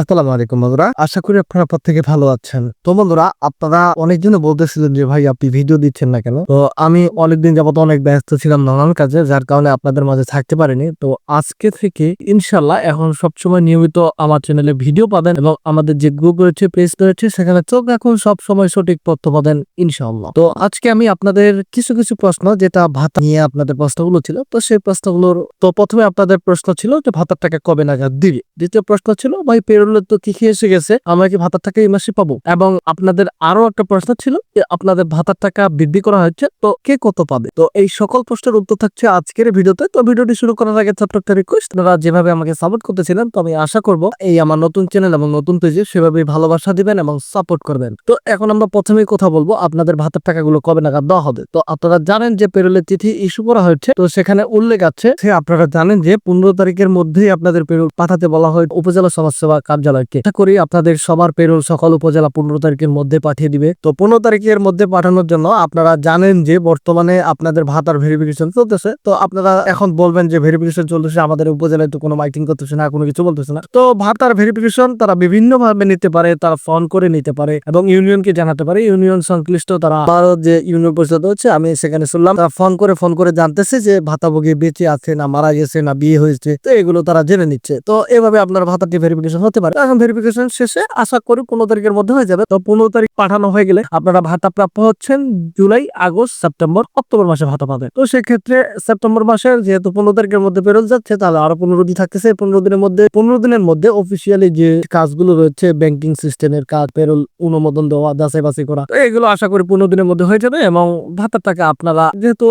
আসসালামু আলাইকুম বন্ধুরা, আশা করি আপনারা প্রত্যেকে ভালো আছেন। তো বন্ধুরা, আপনারা অনেকজনে বলতেছিলেন যে, ভাই, আপনি ভিডিও দিচ্ছেন না কেন? তো আমি অনেকদিন যাবত অনেক ব্যস্ত ছিলাম নানান কাজে, যার কারণে আপনাদের মাঝে থাকতে পারিনি। তো আজকে থেকে ইনশাল্লাহ এখন সবসময় নিয়মিত আমার চ্যানেলে ভিডিও পাবেন এবং আমাদের যে গ্রুপ রয়েছে পেজ রয়েছে, সেখানে চোখ রাখুন সব সময় সঠিক তথ্য পাবেন ইনশাল্লাহ তো আজকে আমি আপনাদের কিছু কিছু প্রশ্ন, যেটা ভাতা নিয়ে আপনাদের প্রশ্নগুলো ছিল, তো সেই প্রশ্নগুলোর, তো প্রথমে আপনাদের প্রশ্ন ছিল যে, ভাতার টাকা কবে নাগাদ দিবে? দ্বিতীয় প্রশ্ন ছিল, ভাই পেরোলে তো কি এসে গেছে? আমরা কি ভাতার টাকা এই মাসে পাবো? এবং আপনাদের আরও একটা প্রশ্ন ছিল যে, আপনাদের ভাতার টাকা বৃদ্ধি করা হচ্ছে তো কে কত পাবে? তো এই সকল প্রশ্নের উত্তর থাকছে আজকের ভিডিওতে। তো ভিডিওটি শুরু করার আগে একটা রিকোয়েস্ট আপনারা যেভাবে আমাকে সাপোর্ট করতেছিলেন, তো আমি আশা করব এই আমার নতুন চ্যানেল এবং নতুন পেজে সেভাবে ভালোবাসা দিবেন এবং সাপোর্ট করবেন। তো এখন আমরা প্রথমেই কথা বলব, আপনাদের ভাতার টাকাগুলো কবে নাগাদ দেওয়া হবে? তো আপনারা জানেন যে পেরোলের চিঠি ইস্যু করা হয়েছে, তো সেখানে উল্লেখ আছে আপনারা জানেন যে, পনেরো তারিখের মধ্যেই আপনাদের পেরোল পাঠাতে বলা হয় উপজেলা সমাজসেবা কার্যালয়কে আশা করি আপনাদের সবার পেরোল সকল উপজেলা পনেরো তারিখের মধ্যে পাঠিয়ে দিবে। তো পনেরো তারিখের মধ্যে পাঠানোর জন্য আপনারা জানেন যে বর্তমানে আপনাদের ভাতার ভেরিফিকেশন চলতেছে। তো আপনারা এখন বলবেন যে ভেরিফিকেশন চলতেছে, আমাদের উপজেলায় তো কোনো মাইটিং করতেছে না, কোনো কিছু বলতেছে না। তো ভাতার ভেরিফিকেশন তারা বিভিন্ন ভাবে নিতে পারে, তারা ফোন করে নিতে পারে এবং ইউনিয়নকে জানাতে পারে। ইউনিয়ন সংশ্লিষ্ট তারা আমারও যে ইউনিয়ন পরিষদ হচ্ছে আমি সেখানে শুনলাম, তারা ফোন করে ফোন করে জানতেছে যে ভাতাভোগী বেঁচে আছে না মারা গেছে না বিয়ে হয়েছে। তো এগুলো তারা জেনে নিচ্ছে। তো এভাবে আপনার ভাতাটি ভেরিফিকেশন হতে পারে। এখন ভেরিফিকেশন শেষে আশা করি পনেরো তারিখের মধ্যে হয়ে যাবে। তো পনেরো তারিখ পাঠানো হয়ে গেলে আপনারা ভাতা প্রাপ্য হচ্ছেন জুলাই, আগস্ট, সেপ্টেম্বর, অক্টোবর মাসে ভাতা পাবেন। তো সেক্ষেত্রে সেপ্টেম্বর মাসে যেহেতু পনেরো তারিখের মধ্যে পেরোল যাচ্ছে, তাহলে আরও পনেরো দিন থাকতেছে। পনেরো দিনের মধ্যে, পনেরো দিনের মধ্যে অফিসিয়ালি যে কাজগুলো রয়েছে ব্যাংকিং সিস্টেমের কাজ পেরোল অনুমোদন দেওয়া যাচাই বাছাই করা এগুলো আশা করি পনেরো দিনের মধ্যে হয়ে যাবে এবং ভাতার টাকা আপনারা যেহেতু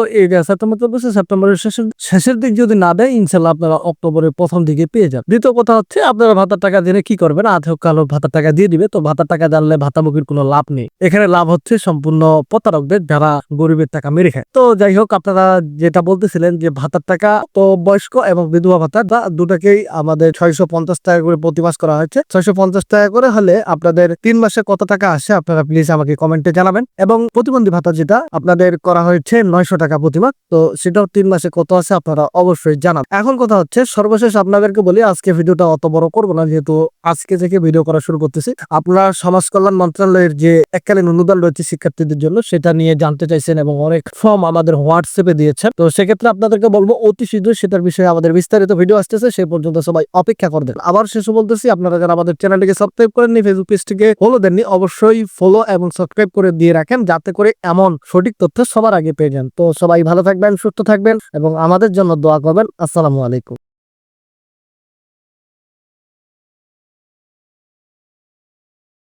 সেপ্টেম্বর চলতেছে, সেপ্টেম্বরের শেষের শেষের দিক যদি না দেয় ইনশাল্লাহ আপনারা অক্টোবরের প্রথম দিকে পেয়ে যান দ্বিতীয় কথা হচ্ছে, আপনারা ভাতার টাকা দিলে কি করবেন আধ হোক কালো ভাতার টাকা দিয়ে দিবে। তো ভাতার টাকা জানলে ভাতামুখীর কোনো লাভ নেই। এখানে লাভ হচ্ছে সম্পূর্ণ প্রতারকদের যারা গরিবের টাকা মেরে খায়। তো যাই হোক, আপনারা যেটা বলতেছিলেন যে ভাতার টাকা, তো বয়স্ক এবং বিধবা ভাতা দুটাকেই আমাদের ছয়শো পঞ্চাশ টাকা করে প্রতি মাস করা হয়েছে। ছয়শো পঞ্চাশ টাকা করে হলে আপনাদের তিন মাসে কত টাকা আসে, আপনারা প্লিজ আমাকে কমেন্টে জানাবেন। এবং প্রতিবন্ধী ভাতা যেটা, আপনাদের করা হয়েছে নয়শো টাকা প্রতি মাস। তো সেটাও তিন মাসে কত আছে আপনারা অবশ্যই জানান এখন কথা হচ্ছে, সর্বশেষ আপনাদেরকে বলি, আজকে ভিডিওটা অত বড় করব না, যেহেতু আজকে থেকে ভিডিও করা শুরু করতেছি। আপনারা সমাজ কল্যাণ মন্ত্রণালয়ের যে এককালীন অনুদান রয়েছে শিক্ষার্থীদের জন্য, সেটা নিয়ে জানতে চাইছেন এবং অনেক ফর্ম আমাদের হোয়াটসঅ্যাপে দিয়েছেন। তো সেক্ষেত্রে আপনাদেরকে বলব, অতি শীঘ্র সেটার বিষয়ে আমাদের বিস্তারিত ভিডিও আসতেছে, সেই পর্যন্ত সবাই অপেক্ষা করবেন আবার শেষে বলতেছি, আপনারা যারা আমাদের চ্যানেলটিকে সাবস্ক্রাইব করেননি ফেসবুক পেজটিকে ফলো দেননি, অবশ্যই ফলো এবং সাবস্ক্রাইব করে দিয়ে রাখেন, যাতে করে এমন সঠিক তথ্য সবার আগে পেয়ে যান। তো সবাই ভালো থাকবেন, সুস্থ থাকবেন এবং আমাদের জন্য দোয়া করবেন। আসসালামু আলাইকুম।